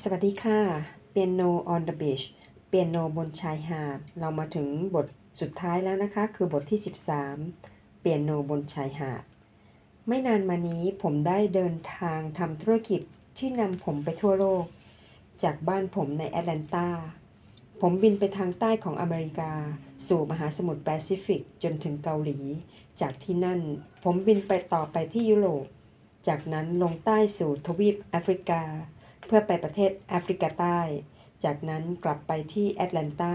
สวัสดีค่ะเปียโน on the beach เปียโนบนชายหาด เรามาถึงบทสุดท้ายแล้วนะคะ คือบทที่ 13 เปียโนบนชายหาด ไม่นานมานี้ผมได้เดินทางทำธุรกิจที่นำผมไปทั่วโลก จากบ้านผมในแอตแลนตา ผมบินไปทางใต้ของอเมริกา สู่มหาสมุทรแปซิฟิกจนถึงเกาหลี จากที่นั่นผมบินไปต่อไปที่ยุโรป จากนั้นลงใต้สู่ทวีปแอฟริกา เพื่อไปประเทศแอฟริกาใต้ จากนั้นกลับไปที่แอตแลนตา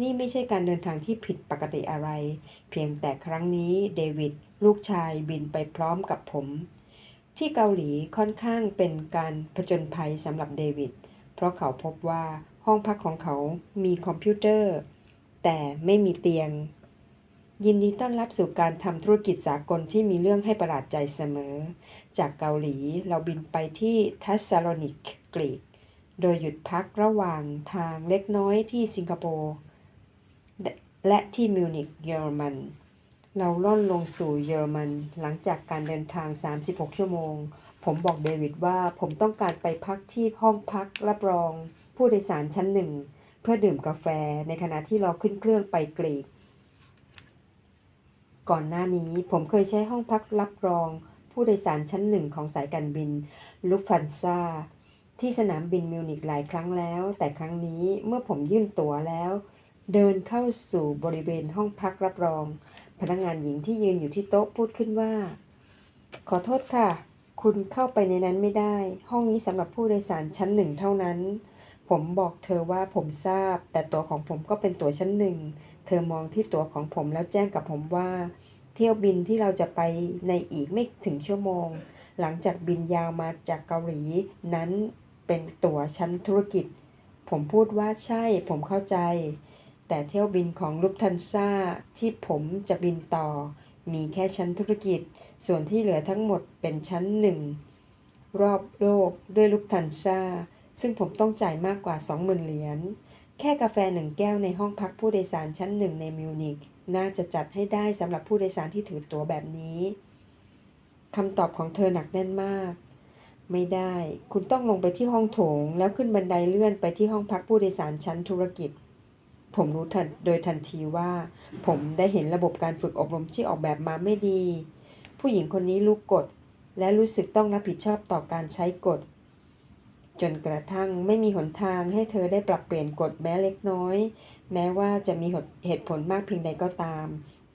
นี่ไม่ใช่การเดินทางที่ผิดปกติอะไร เพียงแต่ครั้งนี้เดวิดลูกชายบินไปพร้อมกับผม ที่เกาหลีค่อนข้างเป็นการผจญภัยสำหรับเดวิด เพราะเขาพบว่าห้องพักของเขามีคอมพิวเตอร์ แต่ไม่มีเตียง ยินดีต้อนรับสู่การทำธุรกิจสากลที่มีเรื่องให้ประหลาดใจเสมอ จากเกาหลีเราบินไปที่ทัสซาโลนิก กรีก โดยหยุดพักระหว่างทางเล็กน้อยที่สิงคโปร์และที่มิวนิกเยอรมัน เราล่อนลงสู่เยอรมันหลังจากการเดินทาง 36 ชั่วโมง ผมบอกเดวิดว่าผมต้องการไปพักที่ห้องพักรับรองผู้โดยสารชั้นหนึ่ง เพื่อดื่มกาแฟในขณะที่เราขึ้นเครื่องไปกรีก ก่อนหน้านี้ผมเคยใช้ห้องพักรับรองผู้โดยสารชั้นหนึ่งของสายการบินลุฟฟันซา ที่สนามบินมิวนิกหลายครั้งแล้ว แต่ครั้งนี้เมื่อผมยื่นตั๋วแล้ว เดินเข้าสู่บริเวณห้องพักรับรอง พนักงานหญิงที่ยืนอยู่ที่โต๊ะพูดขึ้นว่า ขอโทษค่ะ คุณเข้าไปในนั้นไม่ได้ ห้องนี้สำหรับผู้โดยสารชั้นหนึ่งเท่านั้น ผมบอกเธอว่าผมทราบ แต่ตั๋วของผมก็เป็นตั๋วชั้นหนึ่งเธอมองที่ตั๋วของผมแล้วแจ้งกับผมว่า เที่ยวบินที่เราจะไปในอีกไม่ถึงชั่วโมง หลังจากบินยาวมาจากเกาหลีนั้น เป็นตั๋วชั้นธุรกิจ ผมพูดว่าใช่ผมเข้าใจ แต่เที่ยวบินของลุฟทันซ่าที่ผมจะบินต่อ มีแค่ชั้นธุรกิจ ส่วนที่เหลือทั้งหมดเป็นชั้นหนึ่งรอบโลกด้วยลุฟทันซ่าซึ่งผมต้องจ่ายมากกว่า 20,000 เหรียญ แค่กาแฟหนึ่งแก้วในห้องพักผู้โดยสารชั้นหนึ่งในมิวนิกน่าจะจัดให้ได้สำหรับผู้โดยสารที่ถือตั๋วแบบนี้คำตอบของเธอหนักแน่นมาก ไม่ได้ คุณต้องลงไปที่ห้องโถง แล้วขึ้นบันไดเลื่อนไปที่ห้องพักผู้โดยสารชั้นธุรกิจ ผมรู้ทันโดยทันทีว่า ผมได้เห็นระบบการฝึกอบรมที่ออกแบบมาไม่ดี ผู้หญิงคนนี้รู้กฎ และรู้สึกต้องรับผิดชอบต่อการใช้กฎ จนกระทั่งไม่มีหนทางให้เธอได้ปรับเปลี่ยนกฎแม้เล็กน้อย แม้ว่าจะมีเหตุผลมากเพียงใดก็ตาม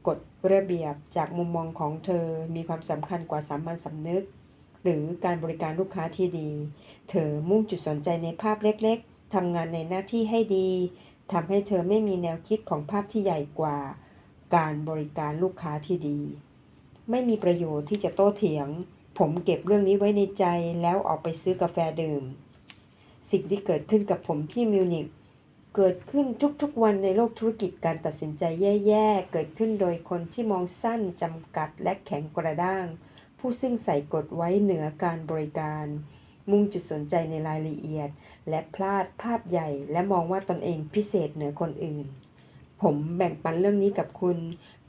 กฎระเบียบจากมุมมองของเธอมีความสำคัญกว่าสามัญสำนึก หรือการบริการลูกค้าที่ดี เธอมุ่งจุดสนใจในภาพเล็กๆทำงานในหน้าที่ให้ดีทำให้เธอไม่มีแนวคิดของภาพที่ใหญ่กว่า การบริการลูกค้าที่ดี ไม่มีประโยชน์ที่จะโต้เถียง ผมเก็บเรื่องนี้ไว้ในใจแล้วออกไปซื้อกาแฟดื่ม สิ่งที่เกิดขึ้นกับผมที่มิวนิกเกิดขึ้นทุกๆวันในโลกธุรกิจการตัดสินใจแย่ๆ เกิดขึ้นโดยคนที่มองสั้นจำกัดและแข็งกระด้าง ผู้ซึ่งใส่กฎไว้เหนือการบริการ มุ่งจุดสนใจในรายละเอียด และพลาดภาพใหญ่และมองว่าตนเองพิเศษเหนือคนอื่น ผมแบ่งปันเรื่องนี้กับคุณ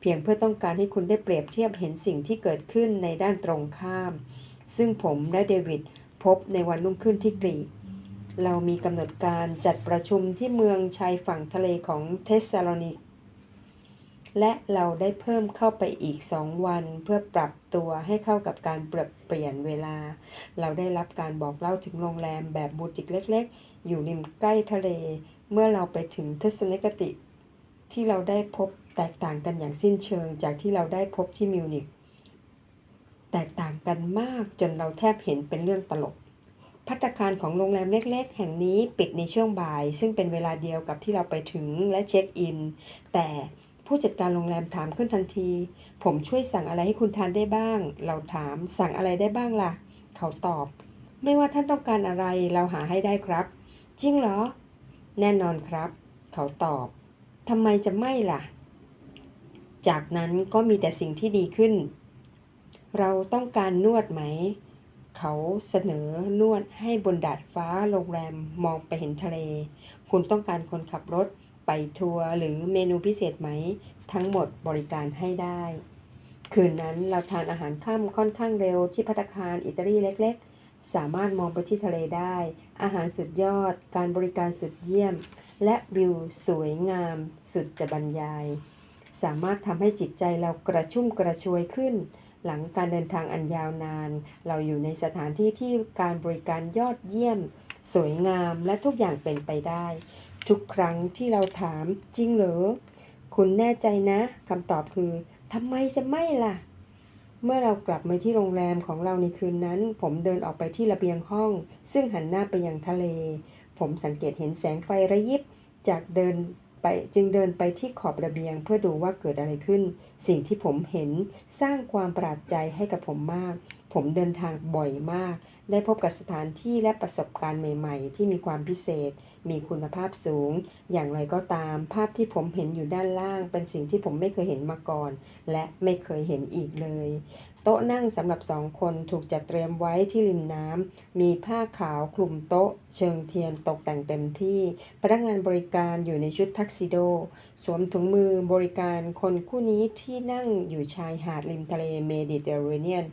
เพียงเพื่อต้องการให้คุณได้เปรียบเทียบเห็นสิ่งที่เกิดขึ้นในด้านตรงข้าม ซึ่งผมและเดวิดพบในวันรุ่งขึ้นที่กรีกเรามีกำหนดการจัดประชุมที่เมืองชายฝั่งทะเลของเทสซาโลนิก และเราได้เพิ่มเข้าไปอีกสองวัน เพื่อปรับตัวให้เข้ากับการปรับเปลี่ยนเวลา เราได้รับการบอกเล่าถึงโรงแรมแบบบูติกเล็ก ๆ อยู่ริมใกล้ทะเล เมื่อเราไปถึงทัศนคติที่เราได้พบแตกต่างกันอย่างสิ้นเชิงจากที่เราได้พบที่มิวนิกแตกต่างกันมากจนเราแทบเห็นเป็นเรื่องตลกพัตคารของโรงแรมเล็ก ๆ แห่งนี้ปิดในช่วงบ่าย ซึ่งเป็นเวลาเดียวกับที่เราไปถึงและเช็คอิน แต่ ผู้จัดการโรงแรมถามขึ้นทันที ผมช่วยสั่งอะไรให้คุณทานได้บ้าง เราถามสั่งอะไรได้บ้างล่ะ เขาตอบ ไม่ว่าท่านต้องการอะไรเราหาให้ได้ครับ จริงเหรอ แน่นอนครับ เขาตอบทำไมจะไม่ล่ะ จากนั้นก็มีแต่สิ่งที่ดีขึ้น เราต้องการนวดไหม เขาเสนอนวดให้บนดาดฟ้าโรงแรมมองไปเห็นทะเล คุณต้องการคนขับรถ ไปทัวร์หรือเมนูพิเศษไหม ทั้งหมดบริการให้ได้ คืนนั้นเราทานอาหารค่ำค่อนข้างเร็วที่พัตคารอิตาลีเล็ก ๆ สามารถมองไปที่ทะเลได้ อาหารสุดยอด การบริการสุดเยี่ยม และวิวสวยงาม สุดจะบรรยาย สามารถทำให้จิตใจเรากระชุ่มกระชวยขึ้น หลังการเดินทางอันยาวนาน เราอยู่ในสถานที่ที่การบริการยอดเยี่ยม สวยงามและทุกอย่างเป็นไปได้ ทุกครั้งที่เราถามจริงเหรอ คุณแน่ใจนะคำตอบคือทำไมจะไม่ล่ะ เมื่อเรากลับมาที่โรงแรมของเราในคืนนั้น ผมเดินออกไปที่ระเบียงห้อง ซึ่งหันหน้าไปยังทะเล ผมสังเกตเห็นแสงไฟระยิบจากเดินไปจึงเดินไปที่ขอบระเบียงเพื่อดูว่าเกิดอะไรขึ้น สิ่งที่ผมเห็นสร้างความประหลาดใจให้กับผมมาก ผมเดินทางบ่อยมาก ได้พบกับสถานที่และประสบการณ์ใหม่ ๆ ที่มีความพิเศษ มีคุณภาพสูง อย่างไรก็ตาม ภาพที่ผมเห็นอยู่ด้านล่าง เป็นสิ่งที่ผมไม่เคยเห็นมาก่อน และไม่เคยเห็นอีกเลย โต๊ะนั่งสำหรับสองคนถูกจัดเตรียมไว้ที่ริมน้ำ มีผ้าขาวคลุมโต๊ะ เชิงเทียนตกแต่งเต็มที่ พนักงานบริการอยู่ในชุดทักซิโด สวมถุงมือบริการคนคู่นี้ที่นั่งอยู่ชายหาดริมทะเลเมดิเตอร์เรเนียน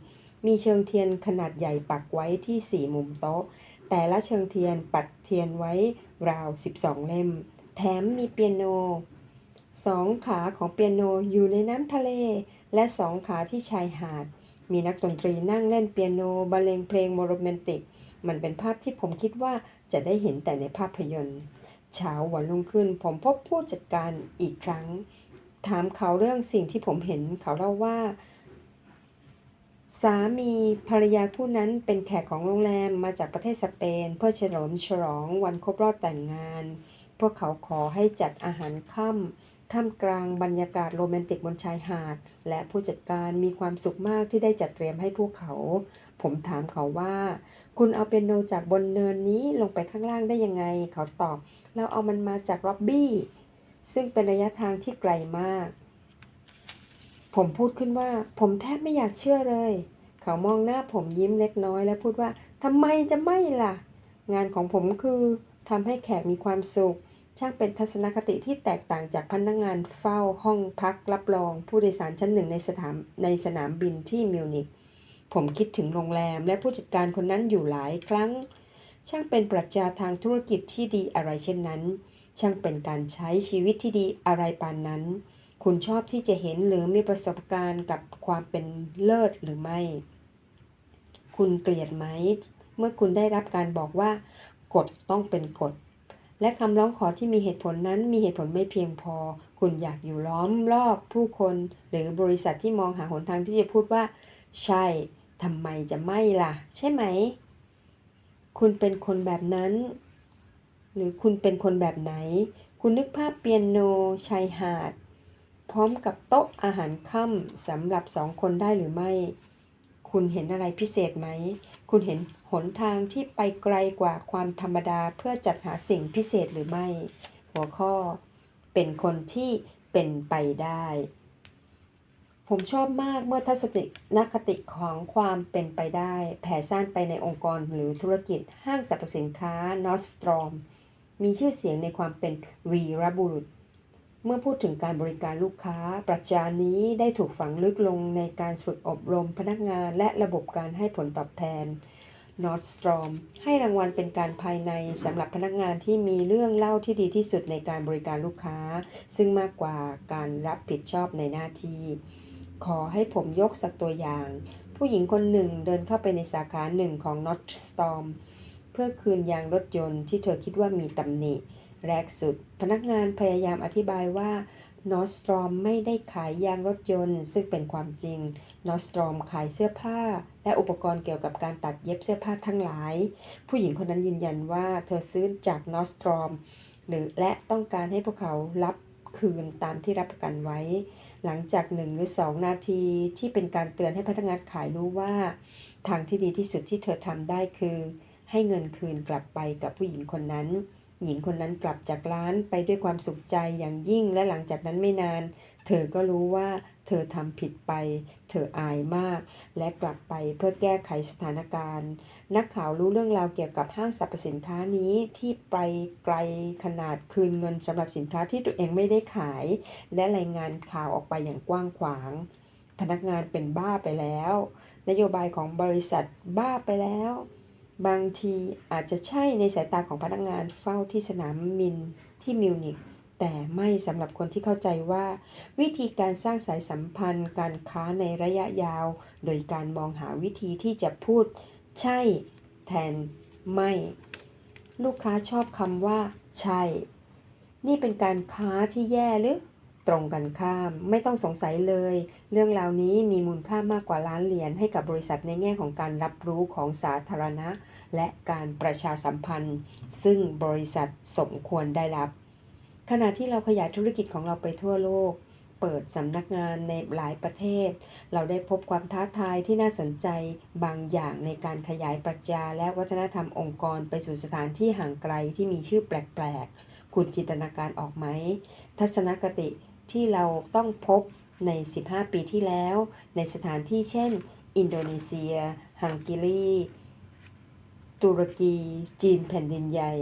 มีเชิงเทียนขนาดใหญ่ปักไว้ที่สี่มุมโต๊ะ แต่ละเชิงเทียนปัดเทียนไว้ราว 12 เล่ม แถมมีเปียโนสองขาของเปียโนอยู่ในน้ำทะเล และสองขาที่ชายหาด มีนักดนตรีนั่งเล่นเปียโนบรรเลงเพลงโรแมนติก มันเป็นภาพที่ผมคิดว่าจะได้เห็นแต่ในภาพยนตร์เช้าวันรุ่งขึ้นผมพบผู้จัดการอีกครั้ง ถามเขาเรื่องสิ่งที่ผมเห็นเขาเล่าว่า สามีภรรยาคู่นั้นเป็นแขกของโรงแรมมาจากประเทศสเปน เพื่อเฉลิมฉลองวันครบรอบแต่งงาน พวกเขาขอให้จัดอาหารค่ำท่ามกลางบรรยากาศโรแมนติกบนชายหาด และผู้จัดการมีความสุขมากที่ได้จัดเตรียมให้พวกเขา ผมถามเขาว่า คุณเอาเปียโนจากบนเนินนี้ลงไปข้างล่างได้ยังไง เขาตอบ เราเอามันมาจากล็อบบี้ ซึ่งเป็นระยะทางที่ไกลมาก ผมพูดขึ้นว่า ผมแทบไม่อยากเชื่อเลย เขามองหน้าผมยิ้มเล็กน้อยและพูดว่าทำไมจะไม่ล่ะ งานของผมคือทำให้แขกมีความสุข ช่างเป็นทัศนคติที่แตกต่างจากพนักงานเฝ้าห้องพักรับรอง ผู้โดยสารชั้นหนึ่งในสถานในสนามบินที่มิวนิกผมคิดถึงโรงแรมและผู้จัดการคนนั้นอยู่หลายครั้ง ช่างเป็นปรัชญาทางธุรกิจที่ดีอะไรเช่นนั้น ช่างเป็นการใช้ชีวิตที่ดีอะไรปานนั้น คุณชอบที่จะเห็นหรือมีประสบการณ์กับความเป็นเลิศหรือไม่ คุณเกลียดไหม เมื่อคุณได้รับการบอกว่ากฎต้องเป็นกฎ และคำร้องขอที่มีเหตุผลนั้นมีเหตุผลไม่เพียงพอ คุณอยากอยู่ล้อมรอบผู้คน หรือบริษัทที่มองหาหนทางที่จะพูดว่า ใช่ทำไมจะไม่ล่ะ ใช่ไหม คุณเป็นคนแบบนั้น หรือคุณเป็นคนแบบไหน คุณนึกภาพเปียโนชายหาด พร้อมกับโต๊ะอาหารค่ำสำหรับสองคนได้หรือไม่ คุณเห็นอะไรพิเศษไหม คุณเห็นหนทางที่ไปไกลกว่าความธรรมดาเพื่อจัดหาสิ่งพิเศษหรือไม่ หัวข้อ เป็นคนที่เป็นไปได้ ผมชอบมากเมื่อทัศนคติของความเป็นไปได้ แผ่ซ่านไปในองค์กรหรือธุรกิจห้างสรรพสินค้านอสตรอมมีชื่อเสียงในความเป็นวีรบุรุษ เมื่อพูดถึงการบริการลูกค้า ปรัชญานี้ได้ถูกฝังลึกลงในการฝึกอบรมพนักงานและระบบการให้ผลตอบแทนนอ r สตรอมให้รางวัลเป็นการภายในสำหรับพนักงานที่มีเรื่องเล่าที่ดีที่สุดในการบริการลูกค้า ซึ่งมากกว่าการรับผิดชอบในหน้าที่ ขอให้ผมยกสักตัวอย่าง ผู้หญิงคนหนึ่งเดินเข้าไปในสาขาหนึ่งของ n o t Storm เพื่อคืนยางรถยนต์ที่เธอคิดว่ามีตำหนิ แรกสุด พนักงานพยายามอธิบายว่า n o t s t r o m ไม่ได้ขายยางรถยนต์ ซึ่งเป็นความจริง n o t s t r o m ขายเสื้อผ้า และอุปกรณ์เกี่ยวกับการตัดเย็บเสื้อผ้าทั้งหลาย ผู้หญิงคนนั้นยืนยันว่าเธอซื้อจาก n o t s t r o m หรือและต้องการให้พวกเขารับคืนตามที่รับประกันไว้ หลังจากหนึ่งหรือสองนาทีที่เป็นการเตือนให้พนักงานขายรู้ว่า ทางที่ดีที่สุดที่เธอทำได้คือ ให้เงินคืนกลับไปกับผู้หญิงคนนั้น หญิงคนนั้นกลับจากร้านไปด้วยความสุขใจอย่างยิ่งและหลังจากนั้นไม่นาน เธอก็รู้ว่าเธอทำผิดไป เธออายมาก และกลับไปเพื่อแก้ไขสถานการณ์ นักข่าวรู้เรื่องราวเกี่ยวกับห้างสรรพสินค้านี้ที่ไปไกลขนาดคืนเงินสำหรับสินค้าที่ตัวเองไม่ได้ขาย และรายงานข่าวออกไปอย่างกว้างขวาง พนักงานเป็นบ้าไปแล้ว นโยบายของบริษัทบ้าไปแล้ว บางทีอาจจะใช่ในสายตาของพนักงานเฝ้าที่สนามบินที่มิวนิกแต่ไม่สำหรับคนที่เข้าใจว่า วิธีการสร้างสายสัมพันธ์การค้าในระยะยาว โดยการมองหาวิธีที่จะพูด ใช่ แทน ไม่ ลูกค้าชอบคำว่า ใช่ นี่เป็นการค้าที่แย่หรือ ตรงกันข้ามไม่ต้องสงสัยเลย เรื่องราวนี้มีมูลค่ามากกว่าล้านเหรียญให้กับบริษัทในแง่ของการรับรู้ของสาธารณะ และการประชาสัมพันธ์ ซึ่งบริษัทสมควรได้รับ ขณะที่เราขยายธุรกิจของเราไปทั่วโลก เปิดสำนักงานในหลายประเทศ เราได้พบความท้าทายที่น่าสนใจบางอย่างในการขยายปรัชญาและวัฒนธรรมองค์กรไปสู่สถานที่ห่างไกลที่มีชื่อแปลกๆ คุณจินตนาการออกไหม ทัศนคติที่เราต้องพบใน 15 ปีที่แล้ว ในสถานที่เช่น อินโดนีเซีย ฮังการี ตุรกีจีนแผ่นดินใหญ่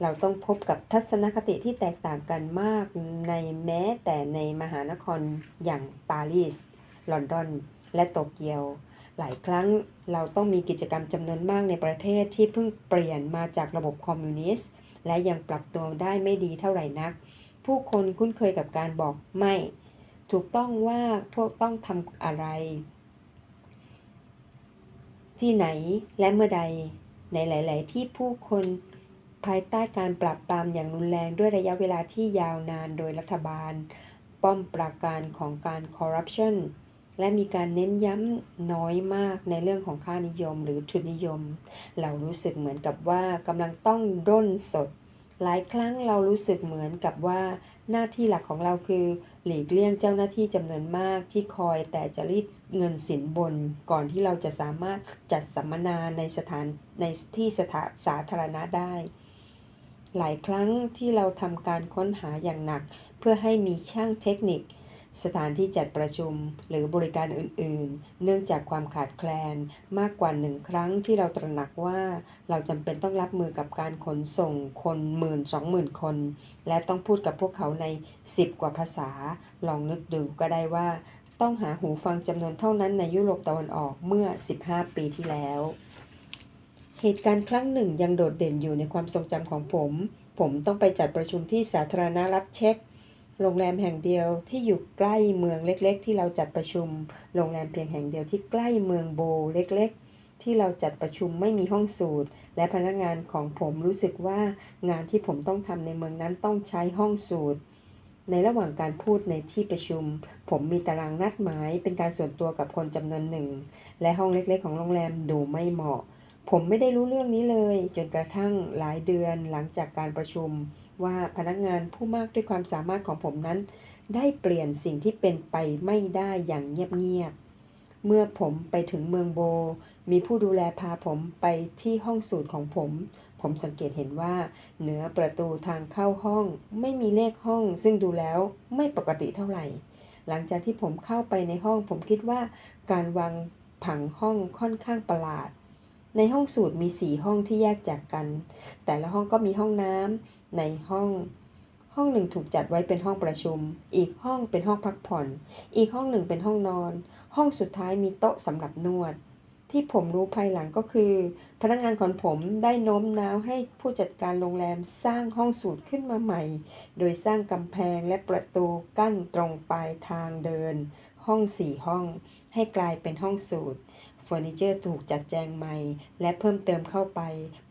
เราต้องพบกับทัศนคติที่แตกต่างกันมากในแม้แต่ในมหานครอย่างปารีส ลอนดอน และโตเกียว หลายครั้งเราต้องมีกิจกรรมจำนวนมากในประเทศที่เพิ่งเปลี่ยนมาจากระบบคอมมิวนิสต์ และยังปรับตัวได้ไม่ดีเท่าไหร่นัก ผู้คนคุ้นเคยกับการบอกไม่ ถูกต้องว่าพวกต้องทำอะไรที่ไหนและเมื่อใด ในหลาย ๆ ที่ผู้คนภายใต้การปราบปรามอย่างรุนแรงด้วยระยะเวลาที่ยาวนานโดยรัฐบาล ป้อมปราการของการคอร์รัปชันและมีการเน้นย้ำน้อยมากในเรื่องของค่านิยมหรือทุนนิยม เรารู้สึกเหมือนกับว่ากำลังต้องร่นสด หลายครั้งเรารู้สึกเหมือนกับว่าหน้าที่หลักของเราคือ หลีกเลี่ยงเจ้าหน้าที่จำนวนมากที่คอยแต่จะรีดเงินสินบน ก่อนที่เราจะสามารถจัดสัมมนาในสถานในที่สถาสาธารณะได้ หลายครั้งที่เราทำการค้นหาอย่างหนัก เพื่อให้มีช่างเทคนิค สถานที่จัดประชุมหรือบริการอื่น ๆ เนื่องจากความขาดแคลนมากกว่าหนึ่งครั้งที่เราตระหนักว่าเราจำเป็นต้องรับมือกับการขนส่งคนหมื่นสองหมื่นคน และต้องพูดกับพวกเขาใน 10 กว่าภาษา ลองนึกดูก็ได้ว่า ต้องหาหูฟังจำนวนเท่านั้นในยุโรปตะวันออกเมื่อ 15 ปีที่แล้ว เหตุการณ์ครั้งหนึ่งยังโดดเด่นอยู่ในความทรงจำของผม ผมต้องไปจัดประชุมที่สาธารณรัฐเช็ก โรงแรมแห่งเดียวที่อยู่ใกล้เมืองเล็ก ๆ ที่เราจัดประชุม โรงแรมเพียงแห่งเดียวที่ใกล้เมืองโบเล็ก ๆ ที่เราจัดประชุมไม่มีห้องสูตร และพนักงานของผมรู้สึกว่างานที่ผมต้องทำในเมืองนั้นต้องใช้ห้องสูตร ในระหว่างการพูดในที่ประชุม ผมมีตารางนัดหมายเป็นการส่วนตัวกับคนจำนวนหนึ่ง และห้องเล็ก ๆ ของโรงแรมดูไม่เหมาะ ผมไม่ได้รู้เรื่องนี้เลย จนกระทั่งหลายเดือนหลังจากการประชุม ว่าพนักงานผู้มากด้วยความสามารถของผมนั้น ได้เปลี่ยนสิ่งที่เป็นไปไม่ได้อย่างเงียบๆ เมื่อผมไปถึงเมืองโบ มีผู้ดูแลพาผมไปที่ห้องสูตรของผม ผมสังเกตเห็นว่า เหนือประตูทางเข้าห้อง ไม่มีเลขห้อง ซึ่งดูแล้วไม่ปกติเท่าไหร่ หลังจากที่ผมเข้าไปในห้องผมคิดว่า การวางผังห้องค่อนข้างประหลาด ในห้องสูตรมีสี่ห้องที่แยกจากกัน แต่ละห้องก็มีห้องน้ำในห้อง ห้องหนึ่งถูกจัดไว้เป็นห้องประชุม อีกห้องเป็นห้องพักผ่อน อีกห้องหนึ่งเป็นห้องนอน ห้องสุดท้ายมีโต๊ะสำหรับนวด ที่ผมรู้ภายหลังก็คือ พนักงานของผมได้โน้มน้าวให้ผู้จัดการโรงแรมสร้างห้องสูตรขึ้นมาใหม่ โดยสร้างกำแพงและประตูกั้นตรงปลายทางเดิน ห้องสี่ห้อง ให้กลายเป็นห้องสูตร เฟอร์นิเจอร์ถูกจัดแจงใหม่ และเพิ่มเติมเข้าไป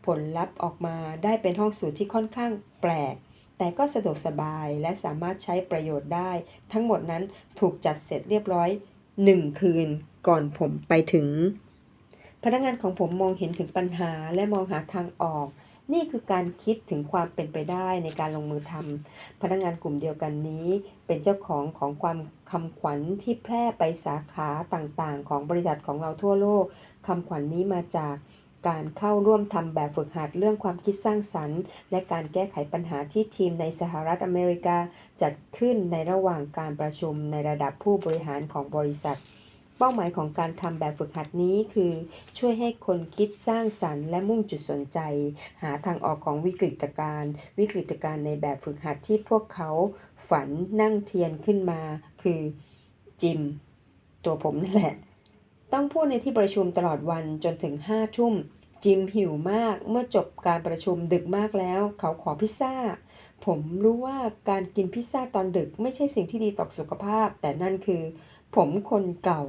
ผลลัพธ์ออกมาได้เป็นห้องสูตรที่ค่อนข้างแปลก แต่ก็สะดวกสบายและสามารถใช้ประโยชน์ได้ ทั้งหมดนั้นถูกจัดเสร็จเรียบร้อย1คืนก่อนผมไปถึง พนักงานของผมมองเห็นถึงปัญหาและมองหาทางออก นี่คือการคิดถึงความเป็นไปได้ในการลงมือทำพนักงานกลุ่มเดียวกันนี้ เป็นเจ้าของของความคำขวัญที่แพร่ไปสาขาต่างๆ ของบริษัทของเราทั่วโลกคำขวัญนนี้มาจากการเข้าร่วมทำแบบฝึกหัดเรื่องความคิดสร้างสรรค์ และการแก้ไขปัญหาที่ทีมในสหรัฐอเมริกา จัดขึ้นในระหว่างการประชุมในระดับผู้บริหารของบริษัท เป้าหมายของการทำแบบฝึกหัดนี้คือ ช่วยให้คนคิดสร้างสรรค์และมุ่งจุดสนใจ หาทางออกของวิกฤตการณ์วิกฤตการณ์ในแบบฝึกหัดที่พวกเขาฝันนั่งเทียนขึ้นมา คือจิม ตัวผมนั่นแหละ ต้องพูดในที่ประชุมตลอดวันจนถึงห้าทุ่มจิมหิวมากเมื่อจบการประชุมดึกมากแล้ว เขาขอพิซซ่า ผมรู้ว่าการกินพิซซ่าตอนดึกไม่ใช่สิ่งที่ดีต่อสุขภาพ แต่นั่นคือ ผมคนเก่า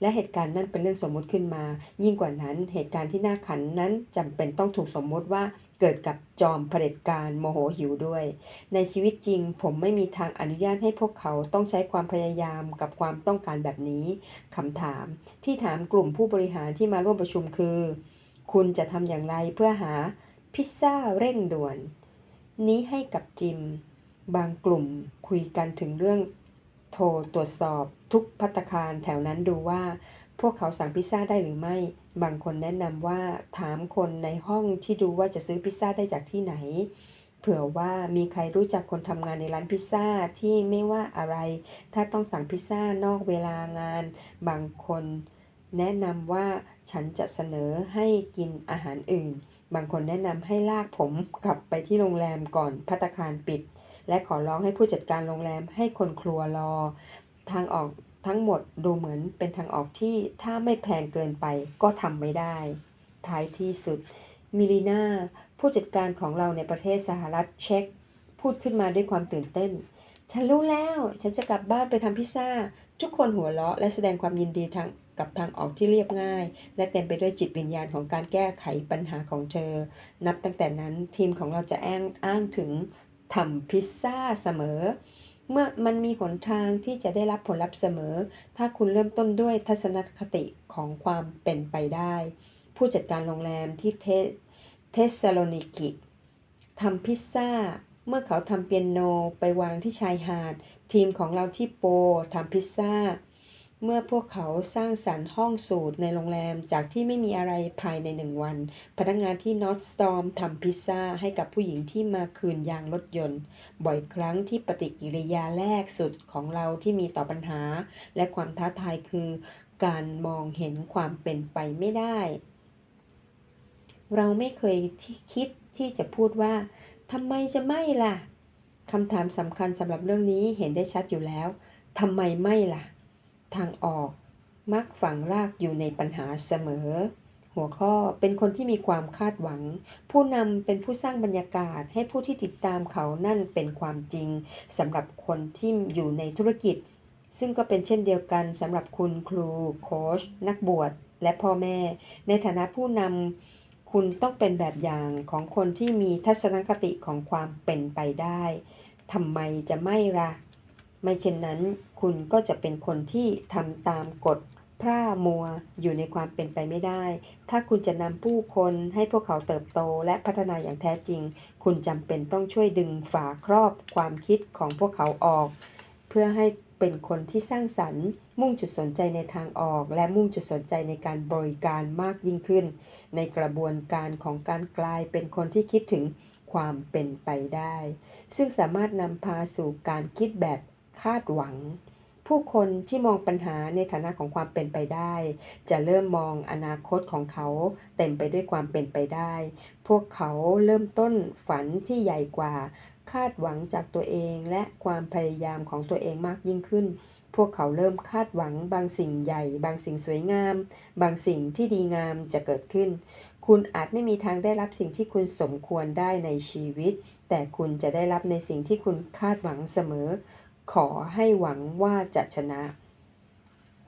และเหตุการณ์นั้นเป็นเรื่องสมมุติขึ้นมา ยิ่งกว่านั้นเหตุการณ์ที่น่าขันนั้นจำเป็นต้องถูกสมมุติว่าเกิดกับจอมเผด็จการโมโหหิวด้วย ในชีวิตจริง ผมไม่มีทางอนุญาตให้พวกเขาต้องใช้ความพยายามกับความต้องการแบบนี้คำถามที่ถามกลุ่มผู้บริหารที่มาร่วมประชุมคือ คุณจะทำอย่างไรเพื่อหาพิซซ่าเร่งด่วน นี้ให้กับจิม บางกลุ่มคุยกันถึงเรื่องโทรตรวจสอบ ทุกพัตคารแถวนั้นดูว่า พวกเขาสั่งพิซซ่าได้หรือไม่ บางคนแนะนำว่าถามคนในห้องที่ดูว่าจะซื้อพิซซ่าได้จากที่ไหน เผื่อว่ามีใครรู้จักคนทำงานในร้านพิซซ่าที่ไม่ว่าอะไร ถ้าต้องสั่งพิซซ่านอกเวลางาน บางคนแนะนำว่าฉันจะเสนอให้กินอาหารอื่น บางคนแนะนำให้ลากผมกลับไปที่โรงแรมก่อนพัตคารปิด และขอร้องให้ผู้จัดการโรงแรมให้คนครัวรอ ทางออกทั้งหมดดูเหมือนเป็นทางออกที่ถ้าไม่แพงเกินไปก็ทำไม่ได้ ท้ายที่สุด มิลิน่าผู้จัดการของเราในประเทศสหรัฐเช็กพูดขึ้นมาด้วยความตื่นเต้น ฉันรู้แล้ว ฉันจะกลับบ้านไปทำพิซซ่า ทุกคนหัวเราะและแสดงความยินดีทางกับทางออกที่เรียบง่าย และเต็มไปด้วยจิตวิญญาณของการแก้ไขปัญหาของเธอ นับตั้งแต่นั้นทีมของเราจะอ้างอ้างถึงทำพิซซ่าเสมอ เมื่อมันมีหนทางที่จะได้รับผลลัพธ์เสมอ ถ้าคุณเริ่มต้นด้วยทัศนคติของความเป็นไปได้ ผู้จัดการโรงแรมที่เทเทสซาโลนิกิทำพิซซ่า เมื่อเขาทำเปียโนไปวางที่ชายหาด ทีมของเราที่โปทำพิซซ่า เมื่อพวกเขาสร้างสรรค์ห้องสูตรในโรงแรมจากที่ไม่มีอะไรภายในหนึ่งวัน พนักงานที่นอตสตอมทำพิซซ่าให้กับผู้หญิงที่มาคืนยางรถยนต์ บ่อยครั้งที่ปฏิกิริยาแรกสุดของเราที่มีต่อปัญหา และความท้าทายคือ การมองเห็นความเป็นไปไม่ได้ เราไม่เคยที่คิดที่จะพูดว่าทำไมจะไม่ล่ะคำถามสำคัญสำหรับเรื่องนี้เห็นได้ชัดอยู่แล้วทำไมไม่ล่ะ ทางออกมักฝังรากอยู่ในปัญหาเสมอ หัวข้อเป็นคนที่มีความคาดหวัง ผู้นำเป็นผู้สร้างบรรยากาศให้ผู้ที่ติดตามเขานั่นเป็นความจริงสำหรับคนที่อยู่ในธุรกิจ ซึ่งก็เป็นเช่นเดียวกันสำหรับคุณครู โค้ชนักบวช และพ่อแม่ ในฐานะผู้นำคุณต้องเป็นแบบอย่างของคนที่มีทัศนคติของความเป็นไปได้ทำไมจะไม่ล่ะ ไม่เช่นนั้น คุณก็จะเป็นคนที่ทำตามกฎพร่ามัวอยู่ในความเป็นไปไม่ได้ ถ้าคุณจะนำผู้คนให้พวกเขาเติบโตและพัฒนาอย่างแท้จริง คุณจำเป็นต้องช่วยดึงฝาครอบความคิดของพวกเขาออก เพื่อให้เป็นคนที่สร้างสรรค์ มุ่งจุดสนใจในทางออก และมุ่งจุดสนใจในการบริการมากยิ่งขึ้น ในกระบวนการของการกลายเป็นคนที่คิดถึงความเป็นไปได้ ซึ่งสามารถนำพาสู่การคิดแบบ คาดหวัง ผู้คนที่มองปัญหาในฐานะของความเป็นไปได้ จะเริ่มมองอนาคตของเขาเต็มไปด้วยความเป็นไปได้ พวกเขาเริ่มต้นฝันที่ใหญ่กว่า คาดหวังจากตัวเองและความพยายามของตัวเองมากยิ่งขึ้นพวกเขาเริ่มคาดหวังบางสิ่งใหญ่ บางสิ่งสวยงาม บางสิ่งที่ดีงามจะเกิดขึ้น คุณอาจไม่มีทางได้รับสิ่งที่คุณสมควรได้ในชีวิต แต่คุณจะได้รับในสิ่งที่คุณคาดหวังเสมอ ขอให้หวังว่าจะชนะ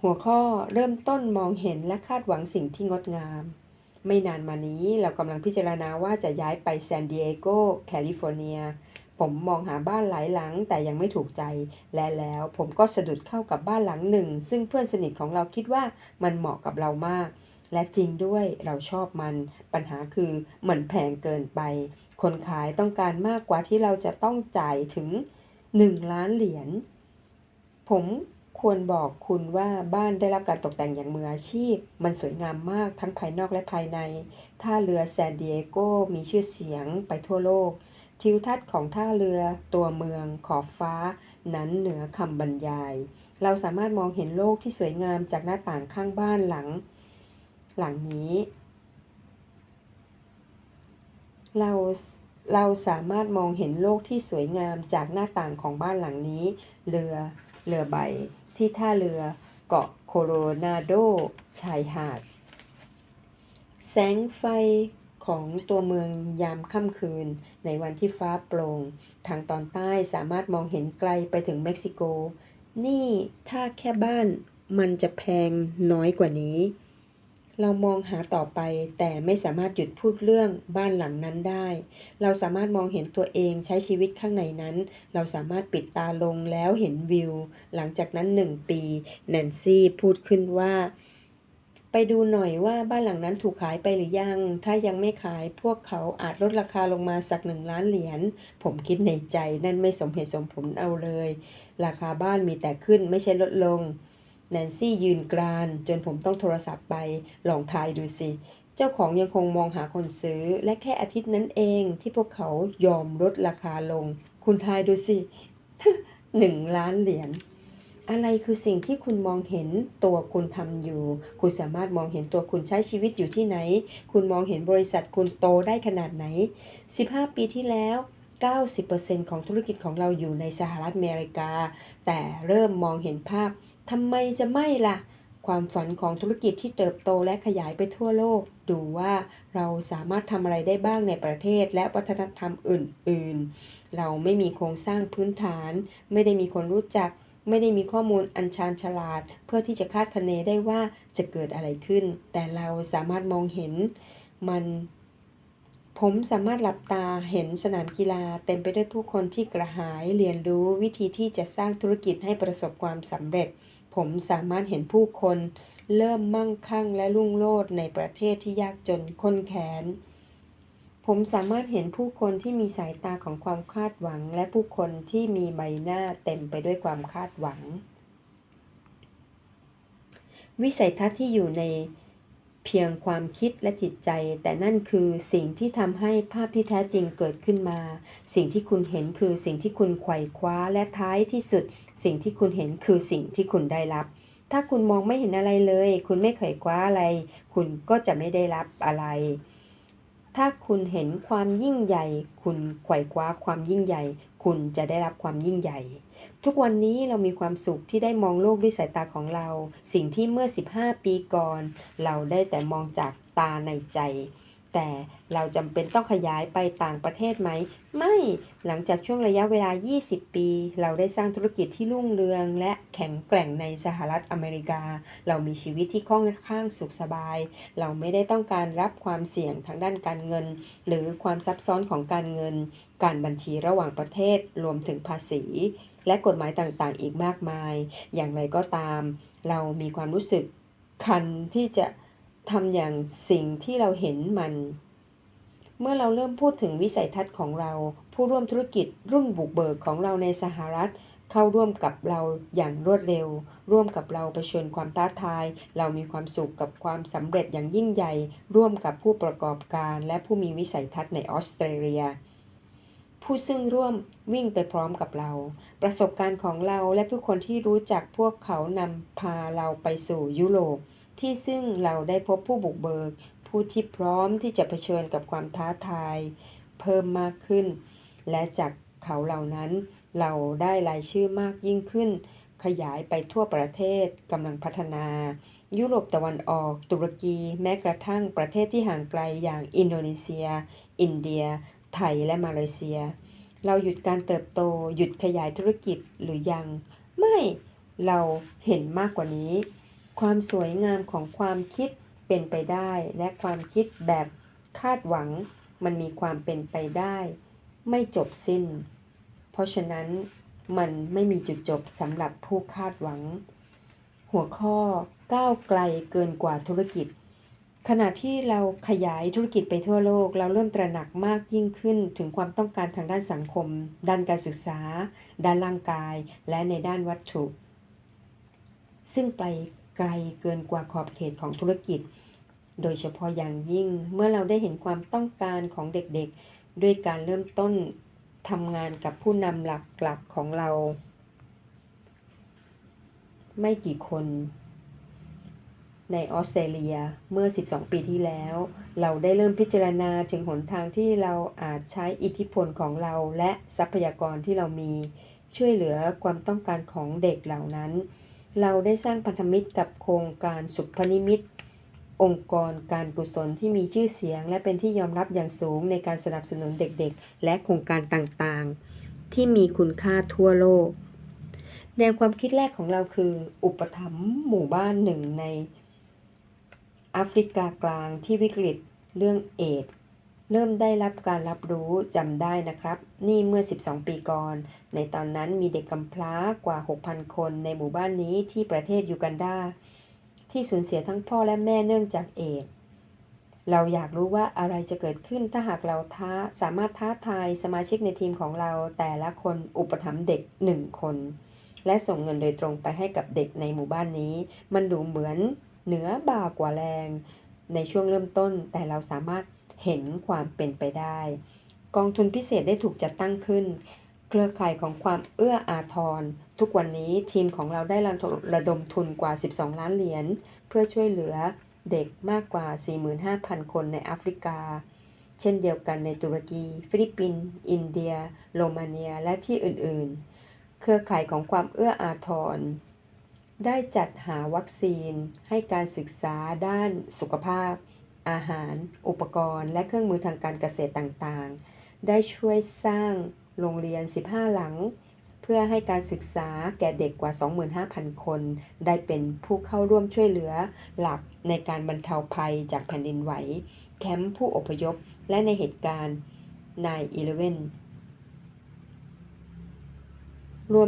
หัวข้อเริ่มต้นมองเห็นและคาดหวังสิ่งที่งดงาม ไม่นานมานี้เรากำลังพิจารณาว่าจะย้ายไปซานดิเอโกแคลิฟอร์เนีย ผมมองหาบ้านหลายหลังแต่ยังไม่ถูกใจ และแล้วผมก็สะดุดเข้ากับบ้านหลังหนึ่ง ซึ่งเพื่อนสนิทของเราคิดว่ามันเหมาะกับเรามากและจริงด้วยเราชอบมัน ปัญหาคือมันแพงเกินไป คนขายต้องการมากกว่าที่เราจะต้องจ่ายถึง 1ล้านเหรียญ ผมควรบอกคุณว่าบ้านได้รับการตกแต่งอย่างมืออาชีพ มันสวยงามมากทั้งภายนอกและภายใน ท่าเรือแซนดิเอโกมีชื่อเสียงไปทั่วโลก ทิวทัศน์ของท่าเรือตัวเมืองขอบฟ้า นั้นเหนือคำบรรยาย เราสามารถมองเห็นโลกที่สวยงามจากหน้าต่างข้างบ้านหลัง หลังนี้ เรา เราสามารถมองเห็นโลกที่สวยงามจากหน้าต่างของบ้านหลังนี้ เรือ เรือใบ ที่ท่าเรือ เกาะโคโรนาโด ชายหาด แสงไฟของตัวเมืองยามค่ำคืน ในวันที่ฟ้าโปร่ง ทางตอนใต้สามารถมองเห็นไกลไปถึงเม็กซิโก นี่ถ้าแค่บ้านมันจะแพงน้อยกว่านี้ เรามองหาต่อไปแต่ไม่สามารถหยุดพูดเรื่องบ้านหลังนั้นได้ เราสามารถมองเห็นตัวเองใช้ชีวิตข้างในนั้น เราสามารถปิดตาลงแล้วเห็นวิว หลังจากนั้นหนึ่งปีแนนซี่พูดขึ้นว่า ไปดูหน่อยว่าบ้านหลังนั้นถูกขายไปหรือยัง ถ้ายังไม่ขายพวกเขาอาจลดราคาลงมาสักหนึ่งล้านเหรียญ ผมคิดในใจนั่นไม่สมเหตุสมผลเอาเลย ราคาบ้านมีแต่ขึ้นไม่ใช่ลดลง แนนซี่ยืนกรานจนผมต้องโทรศัพท์ไปลองทายดูสิ เจ้าของยังคงมองหาคนซื้อ และแค่อาทิตย์นั้นเองที่พวกเขายอมลดราคาลง คุณทายดูสิหนึ่งล้านเหรียญอะไรคือสิ่งที่คุณมองเห็นตัวคุณทำอยู่ คุณสามารถมองเห็นตัวคุณใช้ชีวิตอยู่ที่ไหน คุณมองเห็นบริษัทคุณโตได้ขนาดไหน 15 ปีที่แล้ว 90%ของธุรกิจของเราอยู่ในสหรัฐอเมริกา แต่เริ่มมองเห็นภาพ ทำไมจะไม่ล่ะ ความฝันของธุรกิจที่เติบโตและขยายไปทั่วโลก ดูว่าเราสามารถทำอะไรได้บ้างในประเทศและวัฒนธรรมอื่น ๆ เราไม่มีโครงสร้างพื้นฐาน ไม่ได้มีคนรู้จัก ไม่ได้มีข้อมูลอันชาญฉลาด เพื่อที่จะคาดคะเนได้ว่าจะเกิดอะไรขึ้น แต่เราสามารถมองเห็นมัน ผมสามารถหลับตาเห็นสนามกีฬาเต็มไปด้วยผู้คนที่กระหายเรียนรู้วิธีที่จะสร้างธุรกิจให้ประสบความสำเร็จ ผมสามารถเห็นผู้คน เริ่มมั่งคั่งและรุ่งโรจน์ในประเทศที่ยากจนข้นแค้นผมสามารถเห็นผู้คนที่มีสายตาของความคาดหวัง และผู้คนที่มีใบหน้าเต็มไปด้วยความคาดหวัง วิสัยทัศน์ที่อยู่ใน เพียงความคิดและจิตใจ แต่นั่นคือสิ่งที่ทำให้ภาพที่แท้จริงเกิดขึ้นมา สิ่งที่คุณเห็นคือสิ่งที่คุณไขว่คว้าและท้ายที่สุด สิ่งที่คุณเห็นคือสิ่งที่คุณได้รับ ถ้าคุณมองไม่เห็นอะไรเลย คุณไม่ไขว่คว้าอะไร คุณก็จะไม่ได้รับอะไร ถ้าคุณเห็นความยิ่งใหญ่ คุณไขว่คว้าความยิ่งใหญ่ คุณจะได้รับความยิ่งใหญ่ ทุกวันนี้เรามีความสุขที่ได้มองโลกด้วยสายตาของเรา สิ่งที่เมื่อ 15 ปีก่อน เราได้แต่มองจากตาในใจ แต่เราจำเป็นต้องขยายไปต่างประเทศไหม ไม่ หลังจากช่วงระยะเวลา 20 ปี เราได้สร้างธุรกิจที่รุ่งเรือง และแข็งแกร่งในสหรัฐอเมริกา เรามีชีวิตที่ค่อนข้างสุขสบาย เราไม่ได้ต้องการรับความเสี่ยงทางด้านการเงิน หรือความซับซ้อนของการเงิน การบัญชีระหว่างประเทศ รวมถึงภาษี และกฎหมายต่างๆ อีกมากมาย อย่างไรก็ตาม เรามีความรู้สึกคันที่จะทำอย่างสิ่งที่เราเห็นมัน เมื่อเราเริ่มพูดถึงวิสัยทัศน์ของเรา ผู้ร่วมธุรกิจรุ่นบุกเบิกของเราในสหรัฐ เข้าร่วมกับเราอย่างรวดเร็ว ร่วมกับเราเผชิญความท้าทาย เรามีความสุขกับความสำเร็จอย่างยิ่งใหญ่ ร่วมกับผู้ประกอบการและผู้มีวิสัยทัศน์ในออสเตรเลีย ผู้ซึ่งร่วมวิ่งไปพร้อมกับเรา ประสบการณ์ของเราและผู้คนที่รู้จักพวกเขานำพาเราไปสู่ยุโรป ที่ซึ่งเราได้พบผู้บุกเบิก ผู้ที่พร้อมที่จะเผชิญกับความท้าทาย เพิ่มมากขึ้น และจากเขาเหล่านั้น เราได้รายชื่อมากยิ่งขึ้น ขยายไปทั่วประเทศกำลังพัฒนา ยุโรปตะวันออก ตุรกี แม้กระทั่งประเทศที่ห่างไกลอย่างอินโดนีเซีย อินเดีย ไทยและมาเลเซีย เราหยุดการเติบโต หยุดขยายธุรกิจหรือยัง ไม่เราเห็นมากกว่านี้ ความสวยงามของความคิดเป็นไปได้ และความคิดแบบคาดหวัง มันมีความเป็นไปได้ ไม่จบสิ้น เพราะฉะนั้นมันไม่มีจุดจบสำหรับผู้คาดหวัง หัวข้อก้าวไกลเกินกว่าธุรกิจ ขณะที่เราขยายธุรกิจไปทั่วโลก เราเริ่มตระหนักมากยิ่งขึ้นถึงความต้องการทางด้านสังคม ด้านการศึกษา ด้านร่างกาย และในด้านวัตถุ ซึ่งไปไกลเกินกว่าขอบเขตของธุรกิจ โดยเฉพาะอย่างยิ่งเมื่อเราได้เห็นความต้องการของเด็กๆ ด้วยการเริ่มต้นทำงานกับผู้นำหลักๆของเรา ไม่กี่คน ในออสเตรเลียเมื่อ 12 ปีที่แล้ว เราได้เริ่มพิจารณาถึงหนทางที่เราอาจใช้อิทธิพลของเราและทรัพยากรที่เรามีช่วยเหลือความต้องการของเด็กเหล่านั้น เราได้สร้างพันธมิตรกับโครงการสุพนิมิต องค์กรการกุศลที่มีชื่อเสียง และเป็นที่ยอมรับอย่างสูงในการสนับสนุนเด็กๆ และโครงการต่างๆ ที่มีคุณค่าทั่วโลก แนวความคิดแรกของเราคือ อุปถัมภ์หมู่บ้านหนึ่งใน แอฟริกากลางที่วิกฤตเรื่องเอดส์เริ่มได้รับการรับรู้จำได้นะครับ นี่เมื่อ 12 ปีก่อน ในตอนนั้นมีเด็กกำพร้ากว่า 6,000 คนในหมู่บ้านนี้ที่ประเทศยูกันดา ที่สูญเสียทั้งพ่อและแม่เนื่องจากเอดส์เราอยากรู้ว่าอะไรจะเกิดขึ้นถ้าหากเราท้าสามารถท้าทายสมาชิกในทีมของเราแต่ละคนอุปถัมภ์เด็กหนึ่งคน และส่งเงินโดยตรงไปให้กับเด็กในหมู่บ้านนี้ มันดูเหมือน เหนือบ่ากว่าแรง ในช่วงเริ่มต้นแต่เราสามารถเห็นความเป็นไปได้ กองทุนพิเศษได้ถูกจัดตั้งขึ้น เครือข่ายของความเอื้ออาทร ทุกวันนี้ทีมของเราได้ระดมทุนกว่า 12 ล้านเหรียญเพื่อช่วยเหลือเด็กมากกว่า 45,000 คนในแอฟริกา เช่นเดียวกันในตุรกี ฟิลิปปินส์อินเดีย โรมาเนีย และที่อื่น ๆ เครือข่ายของความเอื้ออาทร ได้จัดหาวัคซีน ให้การศึกษาด้านสุขภาพ อาหาร อุปกรณ์ และเครื่องมือทางการเกษตรต่างๆ ได้ช่วยสร้างโรงเรียน 15 หลัง เพื่อให้การศึกษาแก่เด็กกว่า 25,000 คน ได้เป็นผู้เข้าร่วมช่วยเหลือหลักในการบรรเทาภัยจากแผ่นดินไหว แคมป์ผู้อพยพ และในเหตุการณ์9/11รวม